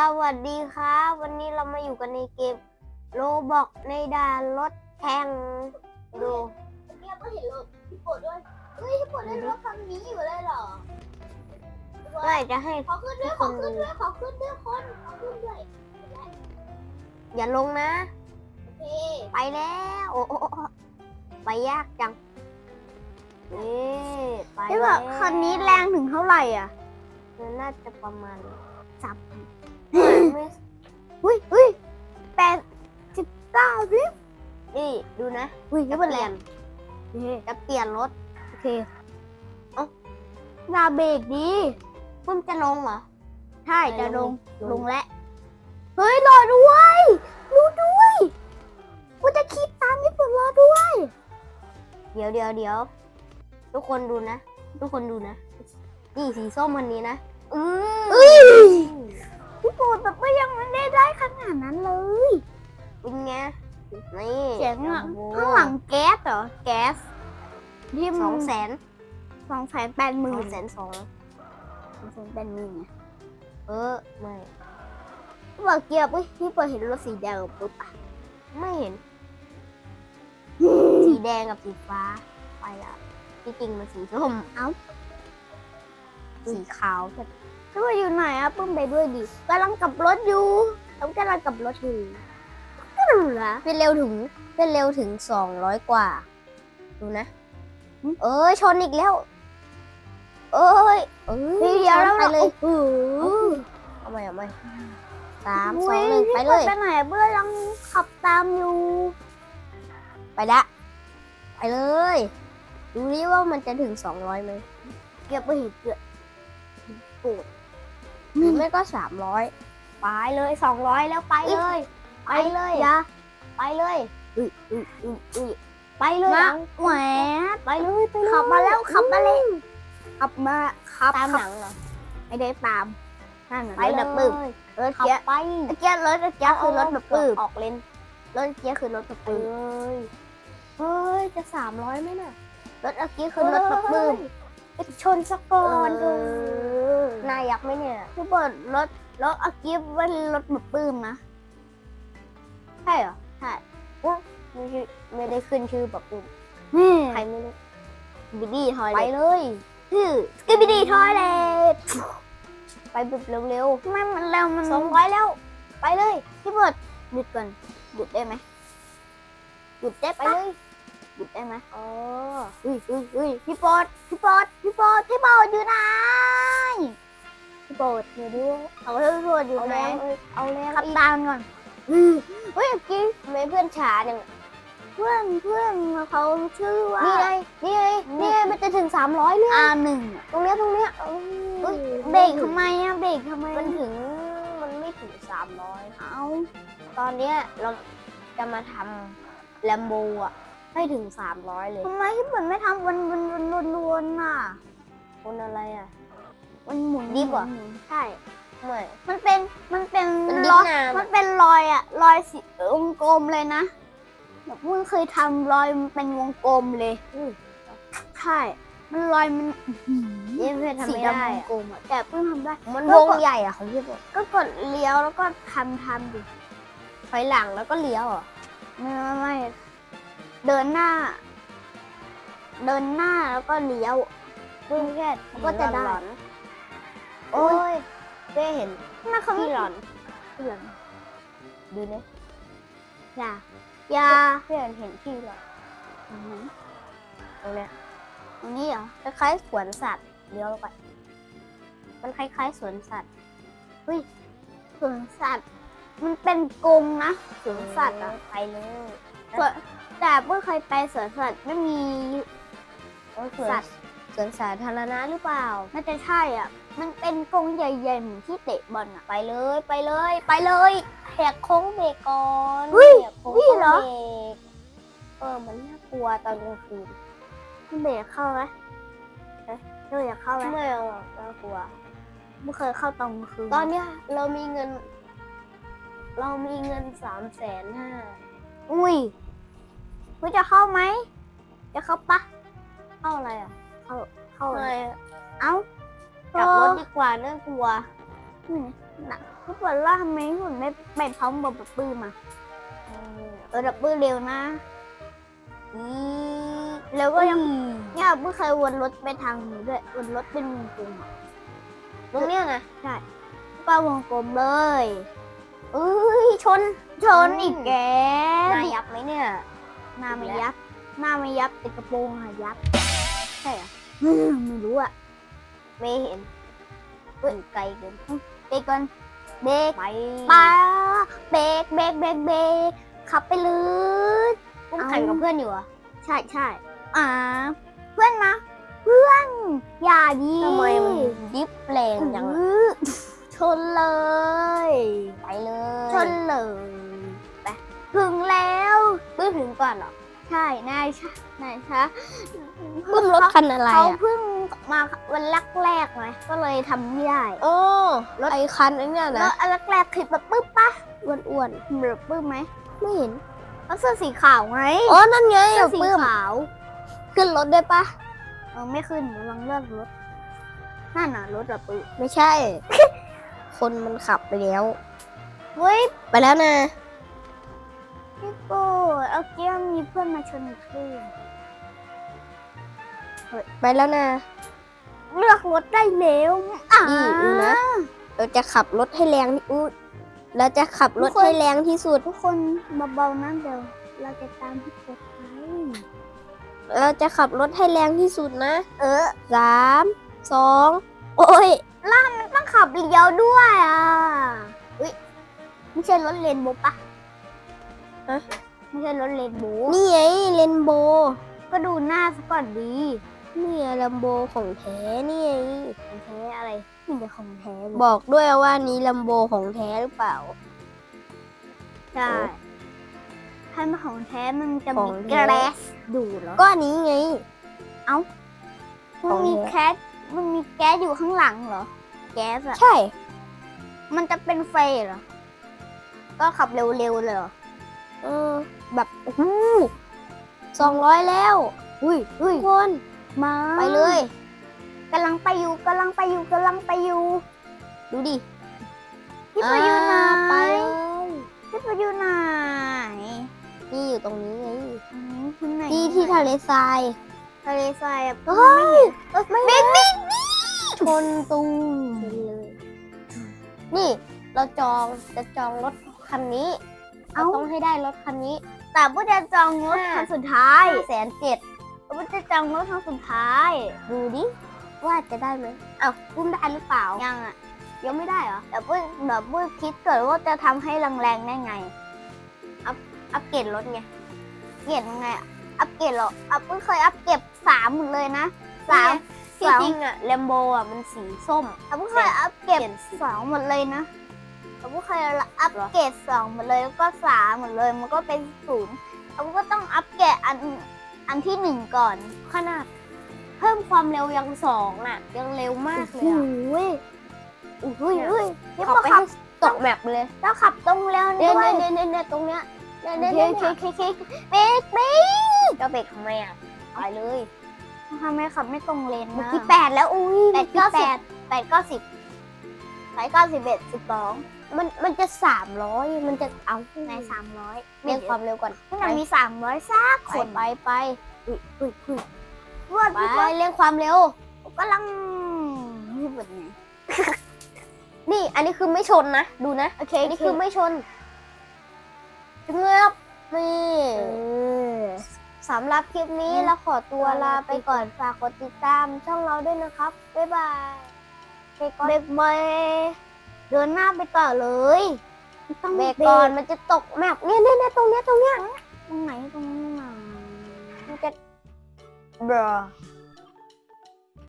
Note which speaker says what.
Speaker 1: สวัสดีครับ วันนี้เรามาอยู่กันในเกมโลบอกในด่านรถแข่งดู
Speaker 2: เนี่ยก็เห็นรถพี่โปรดด้วยเฮ้ยพี่โปรดได้รถคันนี้อยู่เลยเหรอ
Speaker 1: เมื่อไหร่จะให้
Speaker 2: ขอขึ้นด้วยขอขึ้นด้วยขอขึ้นด้วยคนขอขึ้นด้วย
Speaker 1: อย่าลงนะ
Speaker 2: โอเค
Speaker 1: ไปแล้วโอ้โอ้โอ้ไปยากจังนี่ไป
Speaker 3: พี่
Speaker 1: แล้
Speaker 3: แบ
Speaker 1: ว
Speaker 3: บคันนี้แรงถึงเท่าไหร่อะ
Speaker 1: น่าจะประมาณ
Speaker 3: สับ
Speaker 1: ไม่
Speaker 3: อุ้ยอุ้ยแปดสิบเก้าพี่
Speaker 1: นี่ดูนะ
Speaker 3: อุ้ย
Speaker 1: จะ
Speaker 3: นี่
Speaker 1: เป
Speaker 3: มันแร
Speaker 1: ลี่ย
Speaker 3: ง
Speaker 1: นจะเปลี่ยนรถ
Speaker 3: โอเค เอ้าหน้าเบรกดี
Speaker 1: เพิ่งจะลงเหรอ
Speaker 3: ใช่
Speaker 1: ไป
Speaker 3: จะลง
Speaker 1: ลง
Speaker 3: ลงแล้ว เฮ้ย รอด้วยรอด้วยกูจะคิดตามญี่ปุ่นรอด้วย
Speaker 1: เดี๋ยวเดี๋ยวเดี๋ยวทุกคนดูนะ ทุกคนดูนะ นี่สีส้มวันนี้นะ อือ
Speaker 3: เอ้ยพี่ปูแต่ก็ยังไม่ได้ได้ขนาดนั้นเลย
Speaker 1: เป็นไงนี่
Speaker 3: เสียงอะ
Speaker 1: โอ้โข้า
Speaker 3: งหลังแก๊สเหรอ แก๊สที่
Speaker 1: สองแสน
Speaker 3: สองแสนแปดห
Speaker 1: ส
Speaker 3: มื่
Speaker 1: อนงแสนสอง
Speaker 3: สองแสนแปดหมื่นไง
Speaker 1: เออ ไม่
Speaker 3: เมื่อกี้ปุ๊บพี่เปิดเห็นรถสีแดงปุ๊บอะ
Speaker 1: ไม่เห็น สีแดงกับสีฟ้า ไปอะที่จริงมันสีส้ม
Speaker 3: เอ้า
Speaker 1: สีขาวแต่
Speaker 3: พี่ว่าอยู่ไหนอะปุ้มไปด้วยดิกำลังกลับรถอยู่ต้องกำลังกลับรถอยู่ก็รู้ละ
Speaker 1: เป็นเร็วถึงเป็นเร็วถึงสองร้อยกว่า ดูนะ เอ้ยชนอีกแล้วเอ้ยเอ้ย
Speaker 3: ทีเดียวแล้ว
Speaker 1: ชนไปเลย
Speaker 3: โอ้โห
Speaker 1: เอาไปเอาไปสามสองหนึ่งไปเลย
Speaker 3: ไปไหนเพื่อนยังขับตามอยู่
Speaker 1: ไปละ ไปเลย ดูดิว่ามันจะถึงสองร้อยไหม
Speaker 3: เก็บไปเห็นเกือบ
Speaker 1: หรือไม่ก็สามร้อยไปเลยสองร้อยแล้วไปเลย ไปเลย
Speaker 3: ยา
Speaker 1: ไปเลยอุ้ยอุ้ยอุ้ยอุ้ยไปเลย
Speaker 3: นะ
Speaker 1: เอา
Speaker 3: แหว
Speaker 1: ไปเลยไปเลย
Speaker 3: ขับมาแล้วขับมาแล้วขับมาขับ
Speaker 1: ตามห
Speaker 3: ขั
Speaker 1: นั
Speaker 3: บ
Speaker 1: งเหรอ
Speaker 3: ไม่ได้ตามนั่นน่ะ
Speaker 1: ไป
Speaker 3: รถ
Speaker 1: เล
Speaker 3: แบบปึ๊บ
Speaker 1: ย
Speaker 3: รถ
Speaker 1: ขับ
Speaker 3: เกียร์
Speaker 1: ไป
Speaker 3: รถเกียร์รถเกียร์คือรถแบบปึ๊บ
Speaker 1: ออกเลน
Speaker 3: รถเกียร์คือรถแบบ
Speaker 1: เอ
Speaker 3: ปึ๊บ้
Speaker 1: ยเฮ้ยจะสามร้อยไหมน่ะ
Speaker 3: รถเกียร์คือรถแบบปึ๊บ
Speaker 1: ไปชนสักก่อน
Speaker 3: เออ
Speaker 1: นายยักษ์ไหมเนี่ย
Speaker 3: พี่เปิดรถรถอากิฟเป็นรถแบบปื้มนะ
Speaker 1: ใช่เหรอ
Speaker 3: ใช่
Speaker 1: ไม่ใช่ไม่ได้ขึ้นชื่อแบบอื่น
Speaker 3: นี่
Speaker 1: ใครไม่รู้
Speaker 3: บิดดี้ทอย
Speaker 1: ไป
Speaker 3: เลย
Speaker 1: เลย
Speaker 3: ชื่อสกิบิดี้ทอยเลย
Speaker 1: ไปแบบเร็ว
Speaker 3: ทำไมมันเร็วมัน
Speaker 1: ๆสองร้อยแล้ว ไปเลย
Speaker 3: พี่เปิดหยุดก่อนหยุดได้ไหมหยุดได้
Speaker 1: ไป
Speaker 3: ปะ
Speaker 1: เลย
Speaker 3: หยุดได้ไหม
Speaker 1: อ๋อ
Speaker 3: อุ้ยอุ้ยอุ้ยพี่โปอดพี่โปอดพี่โปอดพี่โปอดอยู่ไหน พี่โปอด
Speaker 1: เดี๋ยวดู
Speaker 3: เอาพี่โปอดอยู่
Speaker 1: เอา
Speaker 3: ไหน
Speaker 1: แรงเอ้ยเอาแรง
Speaker 3: ขับ
Speaker 1: อีก
Speaker 3: ตามก่อนเฮ้ยอากิฟ
Speaker 1: ทำไมเพื่อนช้าจังอะ
Speaker 3: เพื่อนเพื่อนเขาชื่อว่า
Speaker 1: นี่ไงนี่ไงนี่ไงมันจะถึงสามร้อยเลย
Speaker 3: อาหนึ่ง
Speaker 1: ตรงเนี้ยตรงเนี้ยเอ้
Speaker 3: เฮ้
Speaker 1: ย
Speaker 3: ยเบรกทำไมอะเบรกทำไม
Speaker 1: มันถึงมันไม่ถึงสามร้อย
Speaker 3: เอา
Speaker 1: ตอนเนี้ยเราจะมาทำแลมโบอะให้ถึงสามร้อยเลย
Speaker 3: ทำไมที่เหมือนไม่ทำวนวนวนวนวนอะ
Speaker 1: คนอะไรอะ
Speaker 3: มันหมุน
Speaker 1: ดีกว่า
Speaker 3: หมุนใช่
Speaker 1: ไม่
Speaker 3: มันเป็น มันเป็น
Speaker 1: มันดิ
Speaker 3: ร
Speaker 1: บ
Speaker 3: อย
Speaker 1: นาน
Speaker 3: มันเป็นรอยอะรอยสีวงกลมเลยนะแบบเพิ่งเคยทำรอยมันเป็นวงกลมเลย
Speaker 1: อืม
Speaker 3: ใช่ มันรอยมันอื้อหือ
Speaker 1: นี่เพื่อนทำ
Speaker 3: สี
Speaker 1: ไม่
Speaker 3: ดำ
Speaker 1: ได้
Speaker 3: วง
Speaker 1: อะ
Speaker 3: กลมอะแต่เพิ่งทำได้
Speaker 1: มัน
Speaker 3: แล้วว
Speaker 1: ง
Speaker 3: ก็
Speaker 1: ใหญ่อะของพี่บอก
Speaker 3: ก็กดเลี้ยวแล้วก็ทำทำดิ
Speaker 1: ไฟหลังแล้วก็เลี้ยวเหรอะ
Speaker 3: ไม่ไม่ไม่เดินหน้า เดินหน้าแล้วก็เลี้ยว
Speaker 1: เพิ่งแค่
Speaker 3: ก็จะได้
Speaker 1: หลอนๆ โอ้ยเป้เห็น
Speaker 3: น่าเขา
Speaker 1: พี่หลอน
Speaker 3: เพื่อน
Speaker 1: ดูนะ
Speaker 3: อย่าอย่า
Speaker 1: เพื่อนเห็นพี่หลอน
Speaker 3: ตรงนี้
Speaker 1: ตรงเนี้ย
Speaker 3: ตรงนี้เหรอ
Speaker 1: คล้ายๆสวนสัตว์เลี้ยวไปมันคล้ายๆสวนสัตว์
Speaker 3: สวนสัตว์ มันเป็นกรงนะสวนสัตว์อะ
Speaker 1: ไปเลย
Speaker 3: สวนแต่เพิ่งเคยไปสวนสัตว์ไม่มี
Speaker 1: โอ้ยสวน
Speaker 3: สัตว์
Speaker 1: สวนสาธารณะหรือเปล่า
Speaker 3: น่าจะใช่อะ มันเป็นกรงใหญ่ๆเหมือนที่เตะบอลอะ
Speaker 1: ไปเลยไปเลย ไปเลยแหกโค้งเบรกก่อน
Speaker 3: เฮ้ย
Speaker 1: แหกโค้ง
Speaker 3: นี่เหรอ
Speaker 1: บกเออมันน่ากลัวตอนกลางคืน
Speaker 3: มันเบรกเข้าไหมเอ๊ะเบรกเข้าไหม
Speaker 1: ไม่เอาอะน่ากลัว
Speaker 3: ไม่เคยเข้าตอนกลางคืน
Speaker 1: ตอนเนี้ยเรามีเงิน เรามีเงินสามแสนห้า
Speaker 3: อุ้ยคุณจะเข้าไหมจะเข้าปะ
Speaker 1: เท่าอะไรอะ
Speaker 3: เข้าเข้า
Speaker 1: ทำไมอะ
Speaker 3: เอ้า
Speaker 1: จับรถดีกว่าน่ากลัว
Speaker 3: นี่นะพี่ปวดล่าทำไมพี่ปวดไม่ไปพร้อมกับดับปื้มอะเออดับปื้เร็วนะ
Speaker 1: อืม
Speaker 3: แล้วก็ยังเนี่ยเพิ่งเคยวนรถไปทางนี้ด้วยวนรถเป็นวงกลมอะ
Speaker 1: ตรงเนี้ยนะ
Speaker 3: ก็วงกลมเลย
Speaker 1: เอ้ยชน
Speaker 3: ชนอีกแก
Speaker 1: หนายับไหมเนี่ย
Speaker 3: หน้าไม่ยับหน้าไม่ยับแต่กระโปรงอะยับ
Speaker 1: ใช่เหรอ
Speaker 3: อืมไม่รู้อะ
Speaker 1: ไม่เห็นเฮ้ยไกลเกิน
Speaker 3: เบรกก่อนเบรก
Speaker 1: ไป
Speaker 3: ไปเบรกเบรกเบรกเบรกขับไปเลย
Speaker 1: ต้องแข่งกับเพื่อนอยู่เหรอะ
Speaker 3: ใช่ใช่อ่า เพื่อนนะเพื่อน อย่าดี
Speaker 1: ทำไมมันดิฟแรงจังอะ
Speaker 3: อื้อชนเลย
Speaker 1: ไปเลย
Speaker 3: ชนเลยไปถึงแล้ว
Speaker 1: ปื้มถึงก่อนเหรอ
Speaker 3: ใช่นายชะนายชะ
Speaker 1: ปื้มรถคันอะไร
Speaker 3: เขา
Speaker 1: อะ
Speaker 3: เพิ่ง มาวันแรกๆไงก็เลยทำไม่ได้
Speaker 1: โอ้รถไอคันไอ้เนี่ย
Speaker 3: แล้
Speaker 1: นะ
Speaker 3: วอันแรกๆคลิปแบบปึ๊บปะ
Speaker 1: อ้วน
Speaker 3: เหมือนปึ๊บไหม
Speaker 1: ๆไม่เห็น
Speaker 3: แล้วเสื้อสีขาวไง
Speaker 1: อ๋อนั่นไง
Speaker 3: เสื้อสี
Speaker 1: ปื้ม
Speaker 3: ขาว
Speaker 1: ขึ้นรถได้ปะ
Speaker 3: เออไม่ขึ้นระวังเลือกรถนั่นน่ะรถแบบปึ๊บ
Speaker 1: ไม่ใช่ คนมันขับไปแล้ว
Speaker 3: เฮ้ย
Speaker 1: ไปแล้วนะ
Speaker 3: พี่โก้เอาเกี้ยมีเพื่อนมาชนอีกที
Speaker 1: ไปแล้วนะ
Speaker 3: เลือกรถได้แล้วอ่า
Speaker 1: นี่ดูนะ เราจะขับรถให้แรงที่อู้เราจะขับรถให้แรงที่สุด
Speaker 3: ทุกคนเบาๆนะเดี๋ยวเราจะตามพี่โก้ไป
Speaker 1: เราจะขับรถให้แรงที่สุดนะ
Speaker 3: เออ
Speaker 1: สามสองโอ้ย
Speaker 3: ต้องขับเลี้ยวด้วยอะอุ้ยไม่ใช่รถเลนโบว์ปะ
Speaker 1: ฮะ
Speaker 3: ไม่ใช่รถเลนโบว์
Speaker 1: นี่ไงเลนโบ
Speaker 3: ก็ดูหน้าซะก่อนดี
Speaker 1: นี่ไงเลนโบของแท้นี่ไง
Speaker 3: ของแท้อะไรนี่เป็นของแท้เลย
Speaker 1: บอกด้วยว่านี้เลนโบของแท้หรือเปล่า
Speaker 3: ใช่ถ้ามันของแท้มันจะ
Speaker 1: ข
Speaker 3: มี
Speaker 1: อง
Speaker 3: แก
Speaker 1: แท้
Speaker 3: รสดูดเหรอ
Speaker 1: ก็อันนี้ไง
Speaker 3: มันมี
Speaker 1: ของแท้
Speaker 3: แก๊สมันมีแก๊สอยู่ข้างหลังเหรอ แก๊สอะ
Speaker 1: ใช่
Speaker 3: มันจะเป็นไฟเหรอ ก็ขับเร็วๆเลยเหรอ
Speaker 1: เออ แบบโอ้โหสองร้อยแล้ว
Speaker 3: อุ้ยอุ้ย
Speaker 1: ทุกคน
Speaker 3: มา
Speaker 1: ไปเลย
Speaker 3: กำลังไปอยู่กำลังไปอยู่กำลังไปอยู่
Speaker 1: ดูดิ
Speaker 3: พี่ไปอยู่ไหน
Speaker 1: อ่าไป
Speaker 3: พี่ไปอยู่ไหน
Speaker 1: นี่อยู่ตรงนี้ไง
Speaker 3: อืมที่ไหน
Speaker 1: ที่ที่ทะเลทราย
Speaker 3: ทะเลทรายอะ
Speaker 1: เฮ้ย
Speaker 3: ไม่เห็นไม่
Speaker 1: ชนตูม
Speaker 3: เห็นเลย
Speaker 1: นี่เราจองจะจองรถคันนี้เรา
Speaker 3: เอ้า
Speaker 1: ต้องให้ได้รถคันนี้
Speaker 3: แต่ผู้จะจองรถ
Speaker 1: ห้า
Speaker 3: คันสุดท้าย
Speaker 1: แสนเจ็ด
Speaker 3: ผู้จะจองรถคันสุดท้าย
Speaker 1: ดูดิว่าจะได้ไหมเอ้าปุ้มได้หรือเปล่า
Speaker 3: ยังอะ
Speaker 1: ยังไม่ได้เหรอ
Speaker 3: เดี๋ยวปุ้ยเดี๋ยวปุ้ยคิดก่อนว่าจะทำให้แรงๆได้ไง
Speaker 1: อัปเกรดรถไง
Speaker 3: เกรดยังไงอะอัพเกรดเหรออัพปุ้ยเคยอัพเกรดสามหมดเลยนะสาม
Speaker 1: ที่
Speaker 3: สาม
Speaker 1: จริงอะแลมโบอะมันสีส้ม
Speaker 3: อัพปุ้ยเคยอัพเกรด
Speaker 1: เปลี่ยนสี
Speaker 3: สองหมดเลยนะอัพปุ้ยเคยอัพเกรดสองหมดเลยแล้วก็สามหมดเลยมันก็เป็นศูนย์อัพปุ้ยก็ต้องอัพเกรดอัน อันที่หนึ่งก่อน
Speaker 1: ขนาด เพิ่มความเร็วยังสองน่ะ ยังเร็วมากเลยอะ
Speaker 3: โอ้โหอุ้ยอุ้ยนี่
Speaker 1: ขับ
Speaker 3: มา
Speaker 1: ไป
Speaker 3: ขั
Speaker 1: ให้
Speaker 3: บ
Speaker 1: ตกแมปเลย
Speaker 3: แล้วขับตรงแล้ว
Speaker 1: เนี่ย
Speaker 3: ด้วย
Speaker 1: เนี่ยเนี่ยเนี่ยตรงเนี้ยเนี่ย
Speaker 3: โอ
Speaker 1: เนี่ย
Speaker 3: เค
Speaker 1: เนี่ย
Speaker 3: โอเคโอเคโอเคเบรกเบรก
Speaker 1: จะเบรกทำไมอะไปเลย
Speaker 3: ทำไมขับไม่ตรงเลน
Speaker 1: เมื่อ
Speaker 3: นะ
Speaker 1: กี้แปดแล้วอุ้ย
Speaker 3: แปดเก้าสิบแปดเก้าสิบแปดเก้าสิบเอ็ดสิบสอง
Speaker 1: มันมันจะสามร้อยมันจะเอา
Speaker 3: ในสามร้อย
Speaker 1: เรียกความเร็วก่อน
Speaker 3: ที่มันมีสามร้อยซาก
Speaker 1: ไป
Speaker 3: คน
Speaker 1: ไปไป
Speaker 3: อุ้ยอุ้ยอุ้ยรวด
Speaker 1: ไป
Speaker 3: พี่บอล
Speaker 1: เรียกความเร็ว
Speaker 3: กำลังพี่บอลไง
Speaker 1: นี่อันนี้คือไม่ชนนะ ดูนะ
Speaker 3: โอเค
Speaker 1: อัน
Speaker 3: นี่
Speaker 1: นี้
Speaker 3: คื
Speaker 1: คืออไม่ชนเงือบนี่สำหรับคลิปนี้เราขอตัวลาไปก่อนฝากกดติดตามช่องเราด้วยนะครับ บ๊ายบายเบรกก่อน
Speaker 3: เบรกเบรกเดินหน้าไปต่อเลยไม่ต้อง
Speaker 1: เบรกก่อนมันจะตกแมปเนี่ยเนี่ยเนี่ยตรงเนี้ยตรงเนี้ย
Speaker 3: ตรงไหนตรงไหน
Speaker 1: มันจะเบรอ